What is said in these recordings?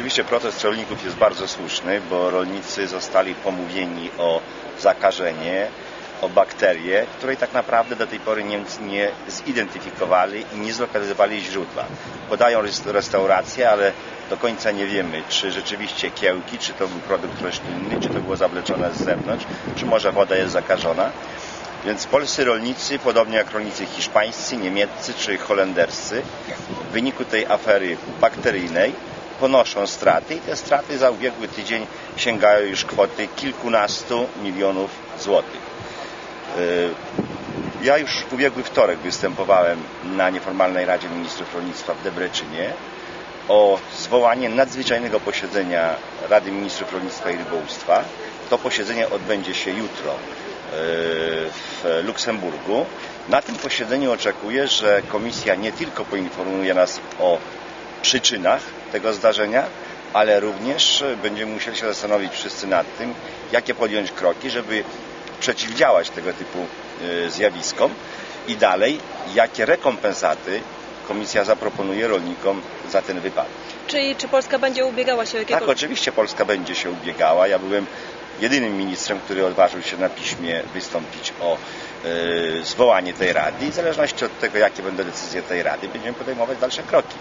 Rzeczywiście protest rolników jest bardzo słuszny, bo rolnicy zostali pomówieni o zakażenie, o bakterię, której tak naprawdę do tej pory Niemcy nie zidentyfikowali i nie zlokalizowali źródła. Podają restauracje, ale do końca nie wiemy, czy rzeczywiście kiełki, czy to był produkt roślinny, czy to było zawleczone z zewnątrz, czy może woda jest zakażona. Więc polscy rolnicy, podobnie jak rolnicy hiszpańscy, niemieccy czy holenderscy, w wyniku tej afery bakteryjnej ponoszą straty i te straty za ubiegły tydzień sięgają już kwoty kilkunastu milionów złotych. Y, ja już w ubiegły wtorek występowałem na nieformalnej Radzie Ministrów Rolnictwa w Debreczynie o zwołanie nadzwyczajnego posiedzenia Rady Ministrów Rolnictwa i Rybołówstwa. To posiedzenie odbędzie się jutro y, w Luksemburgu. Na tym posiedzeniu oczekuję, że Komisja nie tylko poinformuje nas o przyczynach tego zdarzenia, ale również będziemy musieli się zastanowić wszyscy nad tym, jakie podjąć kroki, żeby przeciwdziałać tego typu y, zjawiskom i dalej, jakie rekompensaty Komisja zaproponuje rolnikom za ten wypadek. Czyli czy Polska będzie ubiegała się o Tak, jakiekolwiek... oczywiście Polska będzie się ubiegała. Ja byłem jedynym ministrem, który odważył się na piśmie wystąpić o y, zwołanie tej rady i w zależności od tego, jakie będą decyzje tej rady, będziemy podejmować dalsze kroki.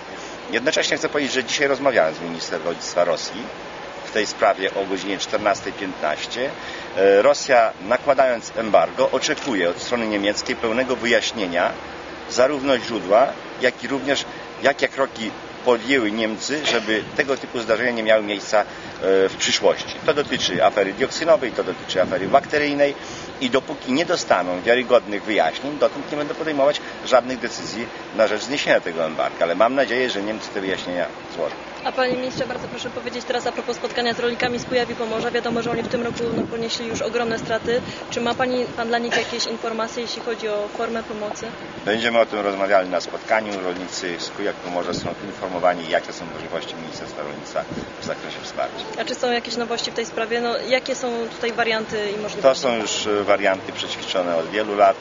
Jednocześnie chcę powiedzieć, że dzisiaj rozmawiałem z ministrem rolnictwa Rosji w tej sprawie o godzinie 14.15. E, Rosja, nakładając embargo, oczekuje od strony niemieckiej pełnego wyjaśnienia zarówno źródła, jak i również jakie kroki podjęły Niemcy, żeby tego typu zdarzenia nie miały miejsca e, w przyszłości. To dotyczy afery dioksynowej, to dotyczy afery bakteryjnej i dopóki nie dostaną wiarygodnych wyjaśnień, dotąd nie będą podejmować żadnych decyzji na rzecz zniesienia tego embarga. Ale mam nadzieję, że Niemcy te wyjaśnienia złożą. A Panie Ministrze, bardzo proszę powiedzieć teraz a propos spotkania z rolnikami z Kujawi Pomorza. Wiadomo, że oni w tym roku no, ponieśli już ogromne straty. Czy ma Pani, Pan dla nich jakieś informacje, jeśli chodzi o formę pomocy? Będziemy o tym rozmawiali na spotkaniu. Rolnicy z Kujak Pomorza są informowani, jakie są możliwości Ministerstwa Rolnictwa w zakresie wsparcia. A czy są jakieś nowości w tej sprawie? No, jakie są tutaj warianty i To możliwości? są już warianty przećwiczone od wielu lat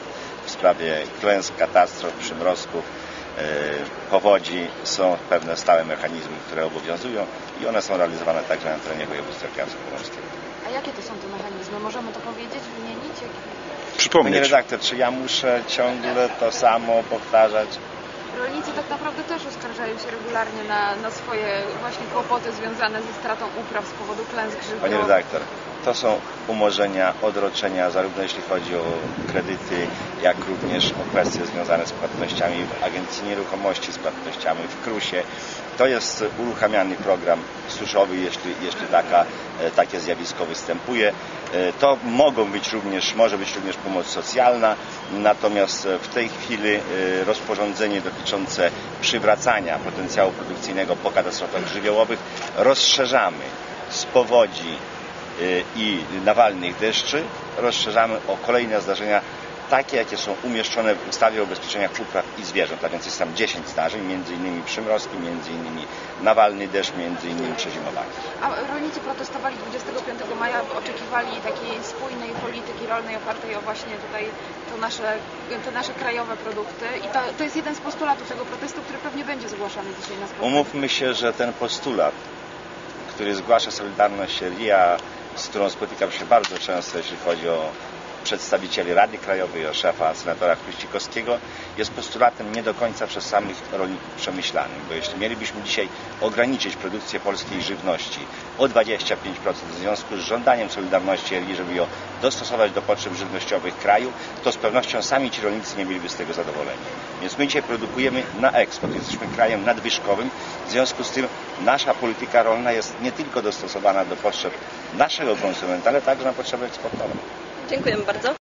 w sprawie klęsk, katastrof, przymrozków, powodzi. Są pewne stałe mechanizmy, które obowiązują i one są realizowane także na terenie województwa kujawsko-pomorskiego. A jakie to są te mechanizmy? Możemy to powiedzieć, wymienić? Jak... Panie Przypomnieć. redaktor, czy ja muszę ciągle to samo powtarzać? Rolnicy tak naprawdę też uskarżają się regularnie na, na swoje właśnie kłopoty związane ze stratą upraw z powodu klęsk żywiołowych. Panie redaktor, to są umorzenia, odroczenia, zarówno jeśli chodzi o kredyty, jak również o kwestie związane z płatnościami w Agencji Nieruchomości, z płatnościami w KRUSie. To jest uruchamiany program suszowy, jeśli, jeśli taka, e, takie zjawisko występuje. E, To mogą być również, może być również pomoc socjalna, natomiast w tej chwili e, rozporządzenie dotyczące przywracania potencjału produkcyjnego po katastrofach żywiołowych rozszerzamy z powodzi i nawalnych deszczy rozszerzamy o kolejne zdarzenia takie, jakie są umieszczone w ustawie o ubezpieczeniach upraw i zwierząt, a więc jest tam 10 zdarzeń, między innymi przymrozki, między innymi nawalny deszcz, między innymi przezimowanie. A rolnicy protestowali 25 maja, oczekiwali takiej spójnej polityki rolnej opartej o właśnie tutaj to nasze, te nasze krajowe produkty i to, to jest jeden z postulatów tego protestu, który pewnie będzie zgłaszany dzisiaj na spotkaniu. Umówmy się, że ten postulat, który zgłasza Solidarność RIA, z którą spotykam się bardzo często, jeśli chodzi o przedstawicieli Rady Krajowej, o szefa senatora Chruścikowskiego, jest postulatem nie do końca przez samych rolników przemyślanym, bo jeśli mielibyśmy dzisiaj ograniczyć produkcję polskiej żywności o 25% w związku z żądaniem Solidarności RI, żeby ją dostosować do potrzeb żywnościowych kraju, to z pewnością sami ci rolnicy nie byliby z tego zadowoleni. Więc my dzisiaj produkujemy na eksport, jesteśmy krajem nadwyżkowym, w związku z tym nasza polityka rolna jest nie tylko dostosowana do potrzeb naszego konsumenta, ale także na potrzeby eksportowe. Dziękujemy bardzo.